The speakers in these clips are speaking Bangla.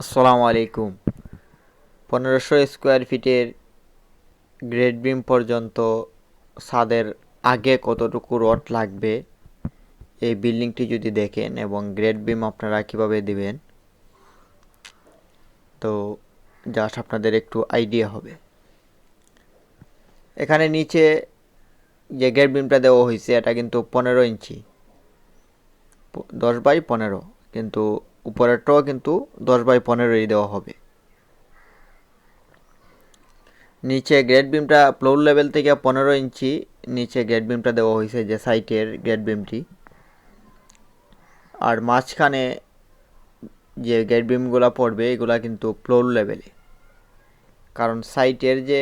আসসালামু আলাইকুম। পনেরোশো স্কোয়ার ফিটের গ্রেড বিম পর্যন্ত ছাদের আগে কতটুকু রড লাগবে, এই বিল্ডিংটি যদি দেখেন এবং গ্রেড বিম আপনারা কীভাবে দিবেন, তো জাস্ট আপনাদের একটু আইডিয়া হবে। এখানে নিচে যে গ্রেড বিমটা দেওয়া হয়েছে, এটা কিন্তু পনেরো ইঞ্চি, দশ বাই পনেরো, কিন্তু উপরেরটাও কিন্তু দশ বাই পনেরোই দেওয়া হবে। নিচে গ্রেড বিমটা ফ্লোর লেভেল থেকে পনেরো ইঞ্চি নিচে গ্রেড বিমটা দেওয়া হয়েছে যে সাইটের গ্রেড বিমটি আর মাঝখানে যে গ্রেড বিমগুলো পড়বে, এগুলা কিন্তু ফ্লোর লেভেলে কারণ সাইটের যে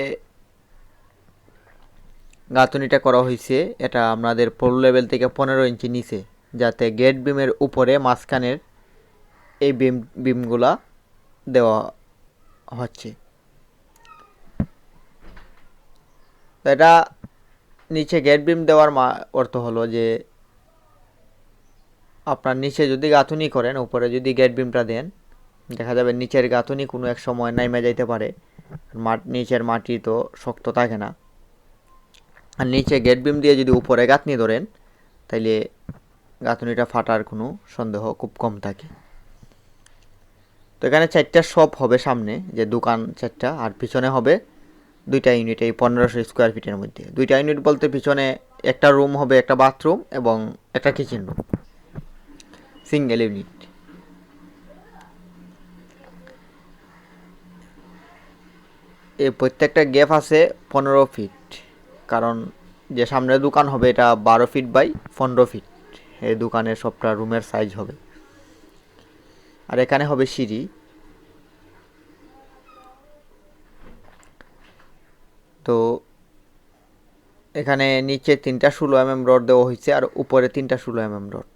গাঁথনিটা করা হয়েছে, এটা আপনাদের ফ্লোর লেভেল থেকে পনেরো ইঞ্চি নিচে, যাতে গেট বিমের উপরে মাঝখানের এই বিম, বিমগুলা দেওয়া হচ্ছে। এটা নিচে গেট বিম দেওয়ার মা, অর্থ হলো যে আপনার নিচে যদি গাঁথুনি করেন, উপরে যদি গেট বিমটা দেন, দেখা যাবে নিচের গাঁথুনি কোনো এক সময় নাইমে যাইতে পারে। নিচের মাটি তো শক্ত থাকে না। আর নিচে গেট বিম দিয়ে যদি উপরে গাঁথনি ধরেন, তাইলে গাঁথুনিটা ফাটার কোনো সন্দেহ খুব কম থাকে। তো এখানে চারটা শপ হবে সামনে, যে দোকান চারটা, আর পিছনে হবে দুইটা ইউনিট এই পনেরোশো স্কোয়ার ফিটের মধ্যে। দুইটা ইউনিট বলতে পিছনে একটা রুম হবে, একটা বাথরুম এবং একটা কিচেন রুম সিঙ্গেল ইউনিট এই প্রত্যেকটা গ্যাপ আছে পনেরো ফিট কারণ যে সামনে দোকান হবে এটা বারো ফিট বাই পনেরো ফিট এই দোকানের সবটা রুমের সাইজ হবে। আর এখানে হবে সিঁড়ি। তো এখানে নিচে তিনটা ষোলো এম এম রড দেওয়া হয়েছে আর উপরে তিনটা ষোলো এম এম রড।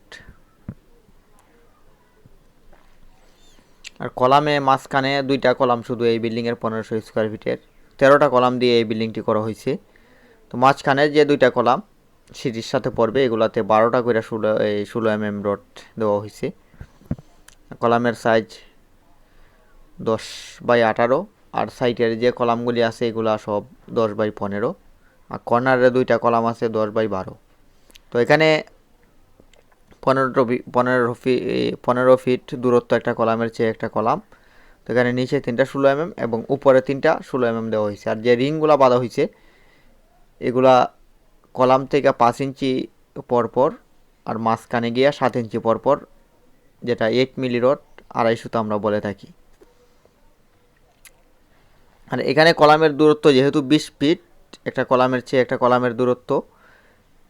আর কলামে মাঝখানে দুইটা কলাম শুধু এই বিল্ডিংয়ের পনেরোশো স্কোয়ার ফিটের। তেরোটা কলাম দিয়ে এই বিল্ডিংটি করা হয়েছে। তো মাঝখানে যে দুইটা কলাম, সিঁড়ির সাথে পড়বে, এগুলাতে বারোটা করে ষোলো, এই ষোলো এম এম রড দেওয়া হয়েছে। কলামের সাইজ দশ বাই আঠারো, আর সাইডের যে কলামগুলি আছে এগুলা সব দশ বাই পনেরো, আর কর্নারে দুইটা কলাম আছে দশ বাই বারো। তো এখানে পনেরো পনেরো ফি, পনেরো ফিট দূরত্ব একটা কলামের চেয়ে একটা কলাম। তো এখানে নিচে তিনটা ষোলো এমএম এবং উপরে তিনটা ষোলো এমএম দেওয়া হয়েছে। আর যে রিংগুলা বাঁধা হয়েছে, এগুলা কলাম থেকে পাঁচ ইঞ্চি পরপর, আর মাঝখানে গিয়ে সাত ইঞ্চি পরপর যেটা এইট মিলি রড আড়াইশোতে আমরা বলে থাকি। আর এখানে কলামের দূরত্ব যেহেতু বিশ ফিট একটা কলামের চেয়ে একটা কলামের দূরত্ব,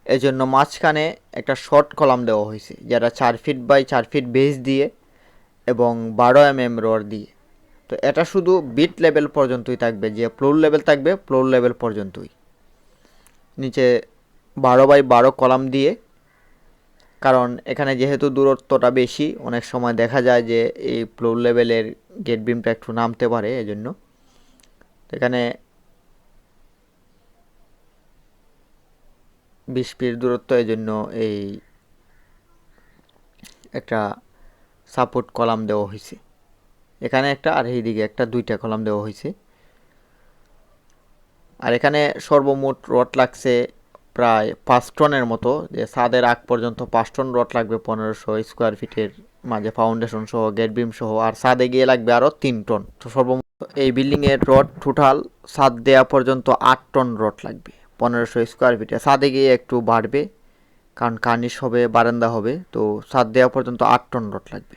এজন্য মাঝখানে একটা শর্ট কলাম দেওয়া হয়েছে, যেটা চার ফিট বাই চার ফিট বেস দিয়ে এবং বারো এম এম রড দিয়ে। তো এটা শুধু বিট লেভেল পর্যন্তই থাকবে, যে ফ্লোর লেভেল থাকবে ফ্লোর লেভেল পর্যন্তই। নিচে বারো বাই বারো কলাম দিয়ে কারণ এখানে যেহেতু দূরত্বটা বেশি, অনেক সময় দেখা যায় যে এই ফ্লোর লেভেলের গেট বিমটা একটু নামতে পারে এজন্য। এখানে বিশ ফিট দূরত্ব এই জন্য এই একটা সাপোর্ট কলাম দেওয়া হয়েছে। এখানে একটা আর এইদিকে একটা দুইটা কলাম দেওয়া হয়েছে। আর এখানে সর্বমোট রড লাগছে প্রায় পাঁচ টনের মতো, যে ছাদের আগ পর্যন্ত পাঁচ টন রড লাগবে পনেরোশো স্কোয়ার ফিটের মাঝে ফাউন্ডেশন সহ গেট বিম সহ, আর ছাদে গিয়ে লাগবে আরও তিন টন তো সর্বমোট এই বিল্ডিংয়ের রড টোটাল ছাদ দেওয়া পর্যন্ত আট টন রড লাগবে পনেরোশো স্কোয়ার ফিটে ছাদে গিয়ে একটু বাড়বে, কারণ কার্নিশ হবে, বারান্দা হবে, তো ছাদ দেওয়া পর্যন্ত আট টন রড লাগবে।